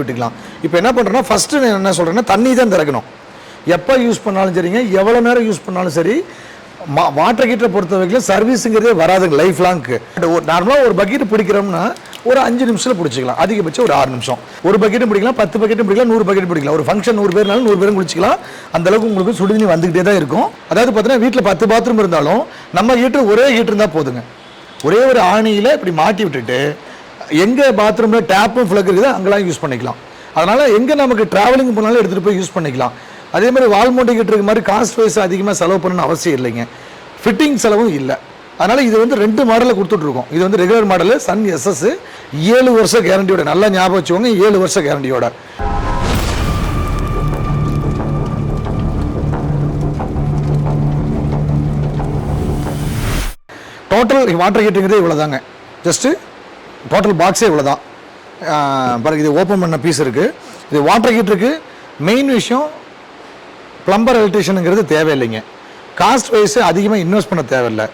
விட்டுக்கலாம். இப்போ என்ன பண்ணுறோன்னா ஃபஸ்ட்டு நான் என்ன சொல்கிறேன்னா தண்ணி தான் திறக்கணும். எப்போ யூஸ் பண்ணாலும் சரிங்க எவ்வளோ நேரம் யூஸ் பண்ணாலும் சரி மா வாட்டர் ஹீட்டரை பொறுத்த வரைக்கும் சர்வீஸுங்கிறதே வராதுங்க லைஃப் லாங்க்கு ஒரு நார்மலாக ஒரு பக்கெட் பிடிக்கிறோம்னா ஒரு அஞ்சு நிமிஷத்தில் பிடிச்சிக்கலாம். அதிகபட்சம் ஒரு ஆறு நிமிஷம். ஒரு பக்கெட்டும் பிடிக்கலாம் பத்து பக்கெட்டும் பிடிக்கலாம் நூறு பக்கெட் பிடிக்கலாம். ஒரு ஃபங்க்ஷன் நூறு பேர்னாலும் நூறு பேரும் குளிச்சிக்கலாம். அந்த அளவுக்கு உங்களுக்கு சுடுதண்ணி வந்துக்கிட்டே தான் இருக்கும். அதாவது பார்த்தீங்கன்னா வீட்டில் பத்து பாத்ரூம் இருந்தாலும் நம்ம ஹீட்டர் ஒரே ஹீட்டர் இருந்தால் போதுங்க. ஒரே ஒரு ஆணியில் இப்படி மாட்டி விட்டுட்டு எங்கே பாத்ரூமில் டேப்பும் ஃப்ளக் இருக்குதோ அங்கெல்லாம் யூஸ் பண்ணிக்கலாம். அதனால் எங்கே நமக்கு ட்ராவலிங் போனாலும் எடுத்துகிட்டு போய் யூஸ் பண்ணிக்கலாம். அதே மாதிரி வால் மோண்டிக்கிட்டு இருக்க மாதிரி காஸ்ட் வைஸ் அதிகமாக செலவு பண்ணணும்னு அவசியம் இல்லைங்க. ஃபிட்டிங் செலவும் இல்லை. அதனால் இது வந்து ரெண்டு மாடலில் கொடுத்துட்ருக்கோம் இது வந்து ரெகுலர் மாடலு சன் எஸ்எஸ் ஏழு வருஷம் கேரண்டியோட நல்லா ஞாபகம் வச்சுக்கோங்க ஏழு வருஷம் கேரண்டியோட டோட்டல் வாட்டர் ஹீட்டுங்கிறதே இவ்வளோ தாங்க ஜஸ்ட்டு டோட்டல் பாக்ஸே இவ்வளோ தான் பாருங்க இது ஓப்பன் பண்ண பீஸ் இருக்குது இது வாட்டர் ஹீட்டருக்கு மெயின் விஷயம் ப்ளம்பர் எலக்ட்ரிஷியனுங்கிறது தேவையில்லைங்க. காஸ்ட் வைஸ் அதிகமாக இன்வெஸ்ட் பண்ண தேவையில்லை.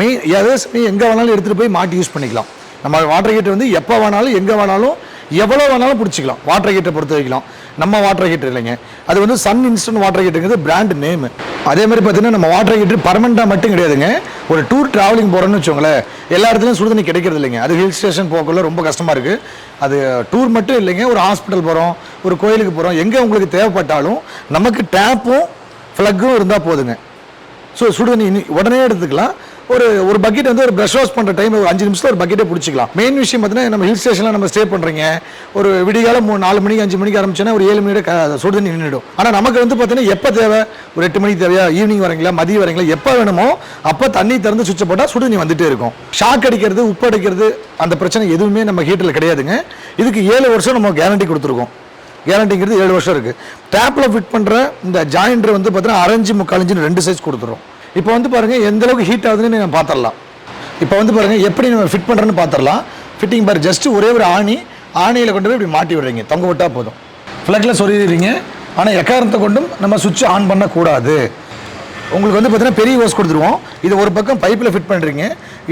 மெயின் எதே சமயம் எங்கே வேணாலும் எடுத்துகிட்டு போய் மாட்டி யூஸ் பண்ணிக்கலாம். நம்ம வாட்டர் ஹீட்டர் வந்து எப்போ வேணாலும் எங்கே வேணாலும் எவ்வளோ வேணாலும் பிடிச்சிக்கலாம். வாட்டர் ஹீட்டரை பொறுத்த வரைக்கும். நம்ம வாட்டர் ஹீட்டர் இல்லைங்க. அது வந்து சன் இன்ஸ்டன்ட் வாட்டர் ஹீட்டருங்கிறது பிராண்ட் நேம் அதே மாதிரி பார்த்தீங்கன்னா நம்ம வாட்டர் ஹீட்டர் பர்மனெண்ட்டாக மட்டும் கிடையாதுங்க. ஒரு டூர் ட்ராவலிங் போகிறோன்னு வச்சுக்கோங்களேன். எல்லா இடத்துலையும் சுடுதண்ணி கிடைக்கிறது இல்லைங்க. அது ஹில் ஸ்டேஷன் போகக்குள்ள ரொம்ப கஷ்டமாக இருக்குது அது டூர் மட்டும் இல்லைங்க. ஒரு ஹாஸ்பிட்டல் போகிறோம் ஒரு கோயிலுக்கு போகிறோம் எங்கே உங்களுக்கு தேவைப்பட்டாலும் நமக்கு டேப்பும் ஃப்ளக்கும் இருந்தால் போதுங்க. ஸோ சுடுதண்ணி இன்னி- உடனே எடுத்துக்கலாம். ஒரு ஒரு பக்கெட் வந்து ஒரு ப்ரஷ் வாஷ் பண்ணுற டைம் ஒரு அஞ்சு நிமிஷத்தில் ஒரு பக்கெட்டே பிடிச்சிக்கலாம். மெயின் விஷயம் பார்த்தீங்கன்னா நம்ம ஹில் ஸ்டேஷனில் நம்ம ஸ்டே பண்ணுறீங்க ஒரு விடிகாலம் மூணு நாலு மணிக்கு அஞ்சு மணிக்கு ஆரம்பிச்சோன்னா ஒரு ஏழு மணியோட சுடு தண்ணி நின்றுடும் ஆனால் நமக்கு வந்து பார்த்தீங்கன்னா எப்போ தேவை? ஒரு எட்டு மணிக்கு தேவையா? ஈவினிங் வரீங்களா? மதியம் வரீங்களா? எப்போ வேணுமோ அப்போ தண்ணி திறந்து சுவிட்சை போட்டால் சுடுதண்ணி வந்துட்டே இருக்கும். ஷாக் அடிக்கிறது உப்பு அடிக்கிறது அந்த பிரச்சனை எதுவுமே நம்ம ஹீட்டரில் கிடையாதுங்க. இதுக்கு ஏழு வருஷம் நம்ம கேரண்டி கொடுத்துருக்கோம். கேரண்டிங்கிறது ஏழு வருஷம் இருக்குது டேப்பில் ஃபிட் பண்ணுற இந்த ஜாயிண்டர் வந்து பார்த்தீங்கன்னா அரைஞ்சு முக்கால் ரெண்டு சைஸ் கொடுத்துரும் இப்போ வந்து பாருங்கள் எந்த அளவுக்கு ஹீட் ஆகுதுன்னு நம்ம பார்த்துடலாம் இப்போ வந்து பாருங்கள் எப்படி நம்ம ஃபிட் பண்ணுறேன்னு பார்த்துடலாம் ஃபிட்டிங் பார் ஜஸ்ட்டு ஒரே ஒரு ஆணி ஆணியில் கொண்டு போய் இப்படி மாட்டி விடுறீங்க. தொங்க விட்டால் போதும். ஃப்ளக்கில் சொருகிறீங்க ஆனால் எக்காரணத்தை கொண்டும் நம்ம சுவிட்ச் ஆன் பண்ணக்கூடாது. உங்களுக்கு வந்து பார்த்தீங்கன்னா பெரிய ஓஸ் கொடுத்துருவோம். இது ஒரு பக்கம் பைப்பில் ஃபிட் பண்ணுறீங்க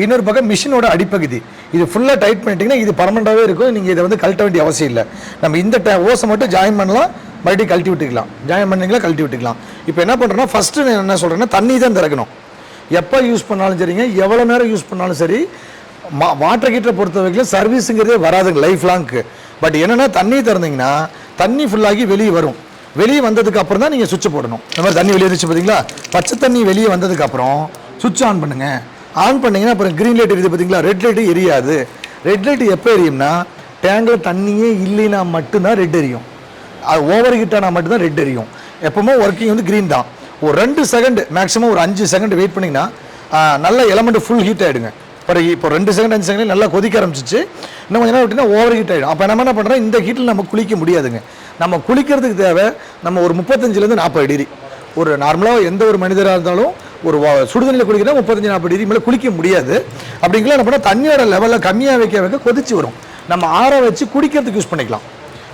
இன்னொரு பக்கம் மிஷினோட அடிப்பகுதி. இது ஃபுல்லாக டைட் பண்ணிட்டீங்கன்னா இது பர்மனெண்ட்டாகவே இருக்கும். நீங்கள் இதை வந்து கழட்ட வேண்டிய அவசியம் இல்லை. நம்ம இந்த ட ஓஸை மட்டும் ஜாயின் பண்ணலாம். மறுபடியும் கழட்டி விட்டுக்கலாம். ஜாயின் பண்ணிங்களா கழட்டி விட்டுக்கலாம். இப்போ என்ன பண்ணுறோன்னா ஃபஸ்ட்டு நான் என்ன சொல்கிறேன்னா தண்ணி தான் திறக்கணும். எப்போ யூஸ் பண்ணாலும் சரிங்க எவ்வளோ நேரம் யூஸ் பண்ணாலும் சரி மா வாட்டர் ஹீட்டரை பொறுத்த வரைக்கும் சர்வீஸுங்கிறதே வராதுங்க லைஃப் லாங்க்கு பட் என்னென்னா தண்ணி திறந்தீங்கன்னா தண்ணி ஃபுல்லாகி வெளியே வரும். வெளியே வந்ததுக்கு அப்புறம் தான் நீங்கள் சுவிட்ச் போடணும். இந்த மாதிரி தண்ணி வெளியே இருந்துச்சு பார்த்தீங்களா பச்சை தண்ணி வெளியே வந்ததுக்கு அப்புறம் சுவிட்ச் ஆன் பண்ணுங்க. ஆன் பண்ணிங்கன்னா அப்புறம் க்ரீன் லைட் எரியுது பார்த்தீங்களா ரெட் லைட் எரியாது. ரெட் லைட் எப்போ எரியும்னா டேங்கில் தண்ணியே இல்லைன்னா மட்டும்தான் ரெட் எரியும். அது ஓவர் ஹீட் ஆனால் மட்டும்தான் ரெட் எரியும். எப்பவுமே ஒர்க்கிங் வந்து க்ரீன் தான். ஒரு ரெண்டு செகண்ட் மேக்ஸிமம் ஒரு அஞ்சு செகண்ட் வெயிட் பண்ணிங்கன்னா நல்ல எலமெண்ட் ஃபுல் ஹீட் ஆகிடுங்க இப்போ இப்போ ரெண்டு செகண்ட் அஞ்சு செகண்ட் நல்லா கொதிக்க ஆரம்பிச்சிச்சு. இன்னும் கொஞ்ச நேரம் விட்டினா ஓவர் ஹீட் ஆகிடும் அப்போ நம்ம என்ன பண்ணுறோம் இந்த ஹீட்டில் நம்ம குளிக்க முடியாதுங்க. நம்ம குளிக்கிறதுக்கு தேவை நம்ம ஒரு முப்பத்தஞ்சுலேருந்து நாற்பது டிகிரி ஒரு நார்மலாக எந்த ஒரு மனிதராக இருந்தாலும் ஒரு சுடுதண்ணியில் குளிக்கிறா முப்பத்தஞ்சு நாற்பது டிகிரி மேலே குளிக்க முடியாது. அப்படிங்கலாம் என்ன பண்ணால் தண்ணியோட லெவலில் கம்மியாக வைக்க வைக்க கொதிச்சு வரும். நம்ம ஆற வச்சு குடிக்கிறதுக்கு யூஸ் பண்ணிக்கலாம்.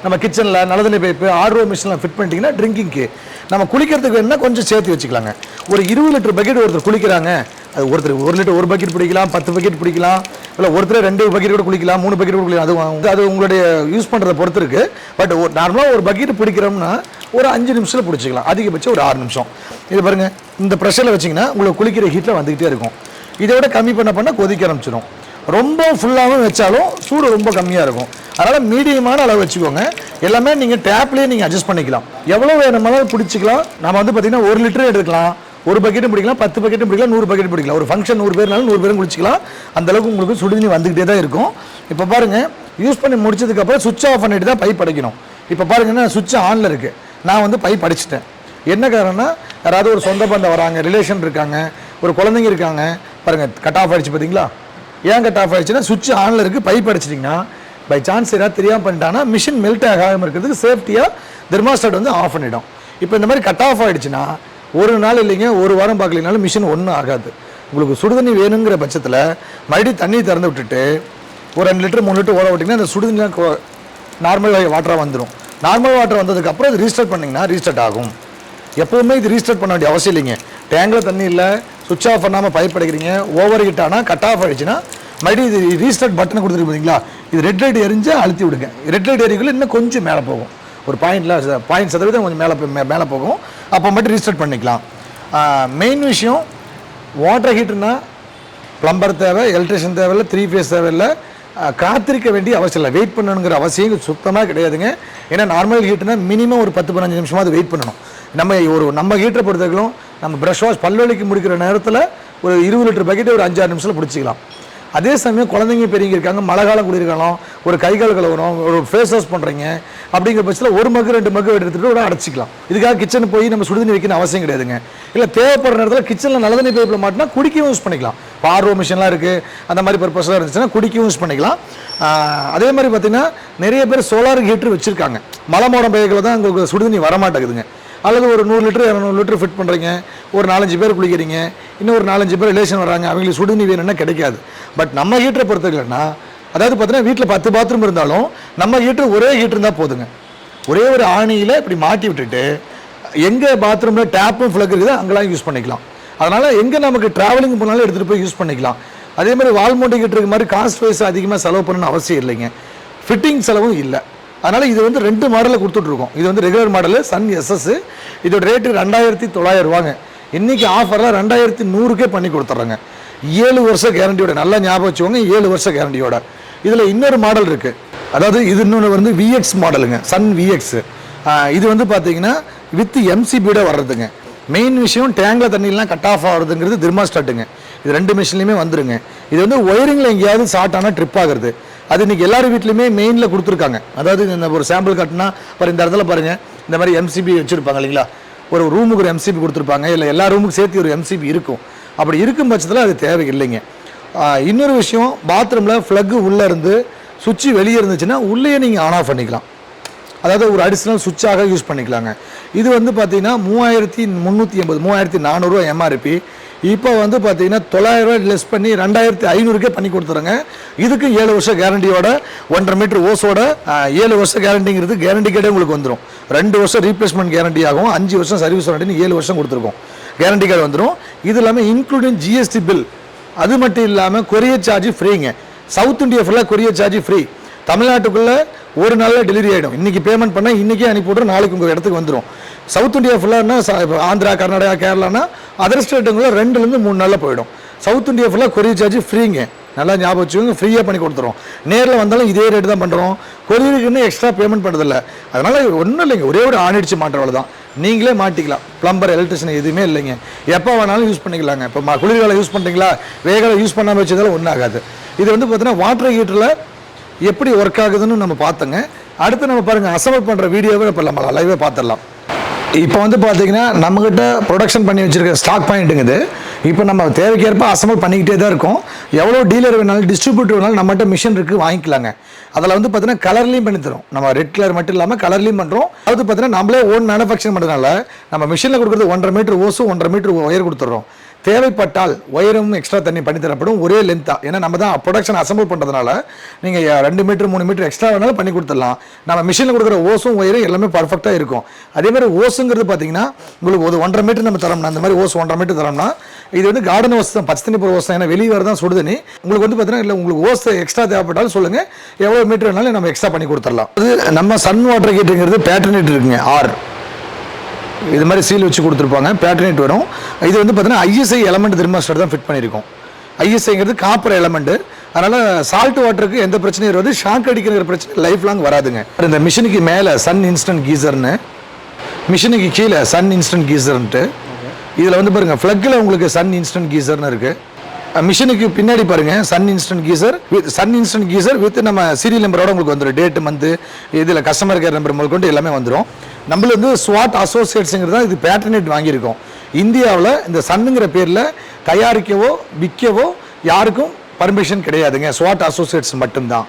நம்ம கிச்சனில் நல்லதண்ணி பைப்பு ஆர்ஓ மிஷினில் ஃபிட் பண்ணிட்டீங்கன்னா ட்ரிங்கிங்க்கு நம்ம குளிக்கிறதுக்கு வேணும்னா கொஞ்சம் சேர்த்து வச்சுக்கலாங்க. ஒரு இருபது லிட்டர் பக்கெட் ஒருத்தர் குளிக்கிறாங்க. அது ஒருத்தர் ஒரு லிட்டர் ஒரு பக்கெட் பிடிக்கலாம் பத்து பக்கெட் பிடிக்கலாம் இல்லை ஒருத்தர் ரெண்டு பக்கெட் கூட குளிக்கலாம் மூணு பக்கெட் கூட குளிக்கலாம். அது அது உங்களுடைய யூஸ் பண்ணுறத பொறுத்து இருக்குது பட் ஒரு நார்மலாக ஒரு பக்கெட் பிடிக்கிறோம்னா ஒரு அஞ்சு நிமிஷத்தில் பிடிச்சிக்கலாம். அதிகபட்சம் ஒரு ஆறு நிமிஷம். இது பாருங்க இந்த ப்ரெஷரில் வச்சிங்கன்னா உங்களுக்கு குளிக்கிற ஹீட்டில் வந்துக்கிட்டே இருக்கும். இதை விட கம்மி பண்ண பண்ணால் கொதிக்க ஆரம்பிச்சிடும். ரொம்ப ஃபுல்லாகவும் வச்சாலும் சூடு ரொம்ப கம்மியாக இருக்கும். அதனால் மீடியமான அளவு வச்சுக்கோங்க. எல்லாமே நீங்கள் டேப்லேயே நீங்கள் அட்ஜஸ்ட் பண்ணிக்கலாம். எவ்வளோ வேணுமானாலும் பிடிச்சிக்கலாம். நம்ம வந்து பார்த்தீங்கன்னா ஒரு லிட்டர் எடுக்கலாம் ஒரு பக்கெட்டும் பிடிக்கலாம் பத்து பக்கெட்டும் பிடிக்கலாம் நூறு பக்கெட் பிடிக்கலாம். ஒரு ஃபங்க்ஷன் நூறு பேர்னாலும் நூறு பேரும் குளிச்சிக்கலாம். அந்த அளவுக்கு உங்களுக்கு சுடுதண்ணி வந்துக்கிட்டே தான் இருக்கும். இப்போ பாருங்கள் யூஸ் பண்ணி முடிச்சதுக்கப்புறம் சுவிட்ச் ஆஃப் பண்ணிட்டு தான் பைப் அடைக்கணும். இப்போ பாருங்கன்னா சுவிட்ச் ஆனில் இருக்குது நான் வந்து பைப் அடிச்சிட்டேன். என்ன காரணம்னா யாராவது ஒரு சொந்த பந்தம் வராங்க ரிலேஷன் இருக்காங்க ஒரு குழந்தைங்க இருக்காங்க பாருங்கள் கட் ஆஃப் ஆகிடுச்சு பார்த்தீங்களா ஏன் கட் ஆஃப் ஆயிடுச்சுன்னா சுவிட்ச் ஆனில் இருக்குது பைப் அடிச்சிட்டிங்கன்னா பை சான்ஸ் ஏதாவது தெரியாமல் பண்ணிட்டாங்கன்னா மிஷின் மெல்ட் ஆகாமல் இருக்கிறதுக்கு சேஃப்டியாக தெர்மாஸ்டாட் வந்து ஆஃப் பண்ணிடும். இப்போ இந்த மாதிரி கட் ஆஃப் ஆகிடுச்சுன்னா ஒரு நாள் இல்லைங்க ஒரு வாரம் பார்க்கலனாலும் மிஷின் ஒன்றும் ஆகாது. உங்களுக்கு சுடுதண்ணி வேணுங்கிற பட்சத்தில் மறுபடியும் தண்ணி திறந்து விட்டுட்டு ஒரு ரெண்டு லிட்டர் மூணு லிட்டர் ஓட விட்டிங்கன்னா அந்த சுடுதண்ணி நார்மல் வாட்டராக வந்துடும் நார்மல் வாட்டர் வந்ததுக்கப்புறம் அது ரீஸ்டார்ட் பண்ணிங்கன்னா ரீஸ்டார்ட் ஆகும். எப்போவுமே இது ரீஸ்டார்ட் பண்ண வேண்டிய அவசியம் இல்லைங்க. டேங்கில் தண்ணி இல்லை சுவிட்ச் ஆஃப் பண்ணாமல் பயப்படுகிறீங்க ஓவர் ஹீட் ஆனால் கட் ஆஃப் ஆயிடுச்சுன்னா மறுபடியும் இது ரீஸ்டார்ட் பட்டனை கொடுத்துருக்கு பார்த்தீங்களா இது ரெட் லைட் எரிஞ்சு அழுத்தி விடுங்க. ரெட் லைட் எரிக்குள்ள இன்னும் கொஞ்சம் மேலே போகும். ஒரு பாயிண்ட்ல பாயிண்ட் சதவீதம் கொஞ்சம் மேலே மேலே போகும். அப்போ மட்டும் ரீஸ்டார்ட் பண்ணிக்கலாம். மெயின் விஷயம் வாட்டர் ஹீட்டர்னா ப்ளம்பர் தேவை எலக்ட்ரிஷியன் தேவையில்லை த்ரீ ஃபேஸ் தேவையில்லை. காத்திருக்க வேண்டிய அவசியம் இல்லை. வெயிட் பண்ணணுங்கிற அவசியம் சுத்தமாக கிடையாதுங்க. ஏன்னா நார்மல் ஹீட்னா மினிமம் ஒரு பத்து பதினஞ்சு நிமிஷமாவது வெயிட் பண்ணணும். நம்ம ஒரு நம்ம ஹீட்டரை பொறுத்தவரைக்கும் நம்ம ப்ரஷ் வாஷ் பல்வலிக்கு முடிக்கிற நேரத்தில் ஒரு இருபது லிட்டர் பக்கெட்டை ஒரு அஞ்சாறு நிமிஷத்தில் பிடிச்சிக்கலாம். அதே சமயம் குழந்தைங்க பெரியவங்க இருக்காங்க மழை காலம் குளிர்காலம் ஒரு கை கால் கழுவணும் ஒரு ஃபேஸ் வாஷ் பண்ணுறீங்க அப்படிங்கிற பட்சத்தில் ஒரு மக்கு ரெண்டு மக்கு எடுத்துகிட்டு கூட அடைச்சிக்கலாம். இதுக்காக கிச்சன் போய் நம்ம சுடுதண்ணி வைக்கணும் அவசியம் கிடையாதுங்க. இல்லை தேவைப்படுற நேரத்தில் கிச்சனில் நல்ல தண்ணி பைப்பில் மாட்டினா குடிக்கவும் யூஸ் பண்ணிக்கலாம். பார்வோ மிஷின்லாம் இருக்குது அந்த மாதிரி பர்பஸ்லாம் இருந்துச்சுன்னா குடிக்கவும் யூஸ் பண்ணிக்கலாம். அதே மாதிரி பார்த்தீங்கன்னா நிறைய பேர் சோலார் ஹீட்டர் வச்சுருக்காங்க. மலை மோடம் பெய்யக்கில் தான் உங்களுக்கு சுடுதண்ணி வரமாட்டேங்குதுங்க. அல்லது ஒரு நூறு லிட்டர் இரநூறு லிட்டர் ஃபிட் பண்ணுறீங்க ஒரு நாலஞ்சு பேர் குளிக்கிறீங்க. இன்னும் ஒரு நாலஞ்சு பேர் ரிலேஷன் வராங்க. அவங்களுக்கு சுடுதண்ணி வேணும்னா கிடைக்காது. பட் நம்ம ஹீட்டரை பொறுத்தவரைக்கும்னா அதாவது பார்த்தீங்கன்னா வீட்டில் பத்து பாத்ரூம் இருந்தாலும் நம்ம ஹீட்டர் ஒரே ஹீட்டர் இருந்தால் போதுங்க. ஒரே ஒரு ஆணியில் இப்படி மாட்டி விட்டுட்டு எங்கே பாத்ரூமில் டேப்பும் ஃப்ளக் இருக்குதோ அங்கெல்லாம் யூஸ் பண்ணிக்கலாம். அதனால் எங்கே நமக்கு ட்ராவலிங் போனாலும் எடுத்துகிட்டு போய் யூஸ் பண்ணிக்கலாம். அதே மாதிரி வால் மோண்டி இருக்க மாதிரி காஸ்ட் வைஸ் அதிகமாக செலவு பண்ணணும்னு அவசியம் இல்லைங்க. ஃபிட்டிங் செலவும் இல்லை. அதனால் இது வந்து ரெண்டு மாடலில் கொடுத்துட்ருக்கோம். இது வந்து ரெகுலர் மாடலு சன் எஸ்எஸ் இதோட ரேட்டு ரெண்டாயிரத்தி தொள்ளாயிரம் ரூபாங்க. இன்றைக்கி ஆஃபரில் ரெண்டாயிரத்தி நூறுக்கே பண்ணி கொடுத்துட்றாங்க. ஏழு வருஷம் கேரண்டியோட நல்லா ஞாபகம் வச்சுக்கோங்க ஏழு வருஷம் கேரண்டியோட இதில் இன்னொரு மாடல் இருக்குது அதாவது இது இன்னொன்று வந்து விஎக்ஸ் மாடலுங்க சன் விஎக்ஸ் இது வந்து பார்த்தீங்கன்னா வித் எம்சிபியோட வர்றதுங்க. மெயின் விஷயம் டேங்கில் தண்ணியெலாம் கட் ஆஃப் ஆகுறதுங்கிறது தெர்மாஸ்டாட்டுங்க இது ரெண்டு மிஷின்லையுமே வந்துருங்க. இது வந்து ஒயரிங்கில் எங்கேயாவது ஷார்ட் ஆனால் ட்ரிப் ஆகிறது. அது இன்னைக்கு எல்லார் வீட்லையுமே மெயினில் கொடுத்துருக்காங்க. அதாவது இந்த ஒரு சாம்பிள் காட்டினா பாரு இந்த இடத்துல பாருங்கள் இந்த மாதிரி எம்சிபி வச்சுருப்பாங்க இல்லைங்களா? ஒரு ரூமுக்கு ஒரு எம்சிபி கொடுத்துருப்பாங்க இல்லை எல்லா ரூமுக்கும் சேர்த்து ஒரு எம்சிபி இருக்கும். அப்படி இருக்கும் பட்சத்தில் அது தேவையில்லைங்க. இல்லைங்க இன்னொரு விஷயம் பாத்ரூமில் ஃப்ளக்கு உள்ளே இருந்து சுவிட்சு வெளியே இருந்துச்சுன்னா உள்ளேயே நீங்கள் ஆன் ஆஃப் பண்ணிக்கலாம். அதாவது ஒரு அடிஷ்னல் சுவிட்சாக யூஸ் பண்ணிக்கலாங்க. இது வந்து பார்த்திங்கன்னா மூவாயிரத்தி முந்நூற்றி எண்பது மூவாயிரத்தி நானூறுரூவா எம்ஆர்பி இப்போ வந்து பார்த்தீங்கன்னா தொள்ளாயிரரூவா லெஸ் பண்ணி ரெண்டாயிரத்தி ஐநூறுக்கே பண்ணி கொடுத்துருங்க இதுக்கு ஏழு வருஷம் கேரண்டியோட ஒன்றரை மீட்டர் ஓஸோட ஏழு வருஷம் கேரண்டிங்கிறது கேரண்டி கேட்டே உங்களுக்கு வந்துடும் ரெண்டு வருஷம் ரீப்ளேஸ்மெண்ட் கேரண்டி ஆகும் அஞ்சு வருஷம் சர்வீஸ் வாரண்டின்னு ஏழு வருஷம் கொடுத்துருக்கோம் கேரண்டி கார்டு வந்துடும் இது இல்லாமல் இன்க்ளூடிங் ஜிஎஸ்டி பில் அது மட்டும் இல்லாமல் கொரியர் சார்ஜ் ஃப்ரீங்க சவுத் இந்தியா ஃபுல்லாக கொரியர் சார்ஜ் ஃப்ரீ தமிழ்நாட்டுக்குள்ளே ஒரு நாளில் டெலிவரி ஆகிடும் இன்றைக்கி பேமெண்ட் பண்ணால் இன்றைக்கே அனுப்பி நாளைக்கு உங்கள் இடத்துக்கு வந்துடும் சவுத் இந்தியா ஃபுல்லாகனா ஆந்திரா கர்நாடகா கேரளானா அதர் ஸ்டேட்டுக்குள்ளே ரெண்டுலேருந்து மூணு நாளில் போயிடும். சவுத் இந்தியா ஃபுல்லாக கொரியர் சார்ஜ் ஃப்ரீங்க நல்லா ஞாபகம் வச்சுக்கோங்க ஃப்ரீயாக பண்ணி கொடுத்துறோம் நேரில் வந்தாலும் இதே ரேட்டு தான் பண்ணுறோம் கொரியருக்குன்னு எக்ஸ்ட்ரா பேமெண்ட் பண்ணுறதில்ல அதனால் ஒன்றும் இல்லைங்க. ஒரே ஒரு ஆணிடிச்சு மாட்டுறவள் தான். நீங்களே மாட்டிக்கலாம். பிளம்பர் எலக்ட்ரிஷியன் எதுவுமே இல்லைங்க. எப்போ வேணாலும் யூஸ் பண்ணிக்கலாங்க. இப்போ குளிர்காலம் யூஸ் பண்ணுறீங்களா வேகலை யூஸ் பண்ணாமல் வச்சதால ஒன்றும் ஆகாது. இது வந்து பார்த்தீங்கன்னா வாட்டர் ஹீட்டரில் எப்படி ஒர்க் ஆகுதுன்னு நம்ம பார்த்தோங்க. அடுத்து நம்ம பாருங்கள் அசம்பிள் பண்ணுற வீடியோவை இப்போ நம்ம லைவே பார்த்துடலாம். இப்போ வந்து பார்த்தீங்கன்னா நம்மக்கிட்ட ப்ரொடக்ஷன் பண்ணி வச்சிருக்க ஸ்டாக் பாயிண்ட்டுங்குது இப்போ நம்ம தேவைக்கேற்ப அசம்பிள் பண்ணிக்கிட்டே தான் இருக்கோம். எவ்வளோ டீலர் வேணாலும் டிஸ்ட்ரிபியூட்டர் வேணாலும் நம்மகிட்ட மிஷின் இருக்குது வாங்கிக்கலாங்க. அதில் வந்து பார்த்தீங்கன்னா கலர்லையும் பண்ணி தரும் நம்ம ரெட் கலர் மட்டும் இல்லாமல் கலர்லையும் பண்ணுறோம் அது பார்த்தீங்கன்னா நம்மளே ஓன் மேனுஃபேக்சர் பண்ணுறதுனால நம்ம மிஷினில் கொடுக்குறது ஒன்றரை மீட்டர் ஓஸும் ஒன்றரை மீட்டர் ஒயர் கொடுத்துட்றோம். தேவைப்பட்டால் ஒயரும் எக்ஸ்ட்ரா தண்ணி பண்ணி தரப்படும். ஒரே லென்த்தாக ஏன்னா நம்ம தான் ப்ரொடக்ஷன் அசம்பிள் பண்ணுறதுனால நீங்கள் ரெண்டு மீட்டர் மூணு மீட்டர் எக்ஸ்ட்ரா வேணாலும் பண்ணி கொடுத்துடலாம். நம்ம மிஷினில் கொடுக்குற ஓஸும் ஒயரும் எல்லாமே பர்ஃபெக்டாக இருக்கும். அதே மாதிரி ஓஸுங்கிறது பார்த்தீங்கன்னா உங்களுக்கு ஒரு ஒன்றரை மீட்டர் நம்ம தரோம்னா அந்த மாதிரி ஓஸ் ஒன்றரை மீட்டர் தரோம்னா இது வந்து கார்டன் ஓஸ் தான். பச்சை தண்ணி போகிற ஓஸ் தான். ஏன்னா வெளியே வரதான் சுடு தண்ணி உங்களுக்கு வந்து பார்த்தீங்கன்னா இல்லை உங்களுக்கு ஓஸ் எக்ஸ்ட்ரா தேவைப்பட்டாலும் சொல்லுங்கள் எவ்வளோ மீட்டர் வேணாலும் நம்ம எக்ஸ்ட்ரா பண்ணி கொடுத்துடலாம். அது நம்ம சன் வாட்டர் ஹீட்டுங்கிறது பேட்டர்னேட் இருக்குங்க ஆர் இது மாதிரி சீல் வச்சு கொடுத்துருப்பாங்க. பேட்டர்னேட் வரும். இது வந்து பார்த்தீங்கன்னா ஐஎஸ்ஐ எலமெண்ட் தெர்மாஸ்டர் தான் ஃபிட் பண்ணியிருக்கோம். ஐஎஸ்ஐங்கிறது காப்பர் எலமெண்ட்டு அதனால் சால்ட் வாட்டருக்கு எந்த பிரச்சனையும் வருது ஷாக் அடிக்கிற பிரச்சனை லைஃப் லாங் வராதுங்க. இந்த மிஷினுக்கு மேலே சன் இன்ஸ்டன்ட் கீசர்னு மிஷினுக்கு கீழே சன் இன்ஸ்டன்ட் கீசர்ன்ட்டு இதில் வந்து பாருங்கள் ஃப்ளக்கில் உங்களுக்கு சன் இன்ஸ்டன்ட் கீசர்னு இருக்குது மிஷினுக்கு பின்னாடி பாருங்க Sun instant geyser with Sun instant geyser with நம்ம சீரியல் நம்பரோட உங்களுக்கு வந்துடும் டேட் மந்த்து இதில் கஸ்டமர் கேர் நம்பர் முதல் கொண்டு எல்லாமே வந்துடும் நம்மள வந்து ஸ்வாட் அசோசியேட்ஸுங்கிறது தான் இது பேட்டர்னேட் வாங்கியிருக்கோம். இந்தியாவில் இந்த சன்னுங்கிற பேரில் தயாரிக்கவோ விற்கவோ யாருக்கும் பர்மிஷன் கிடையாதுங்க. ஸ்வாட் அசோசியேட்ஸ் மட்டும்தான்.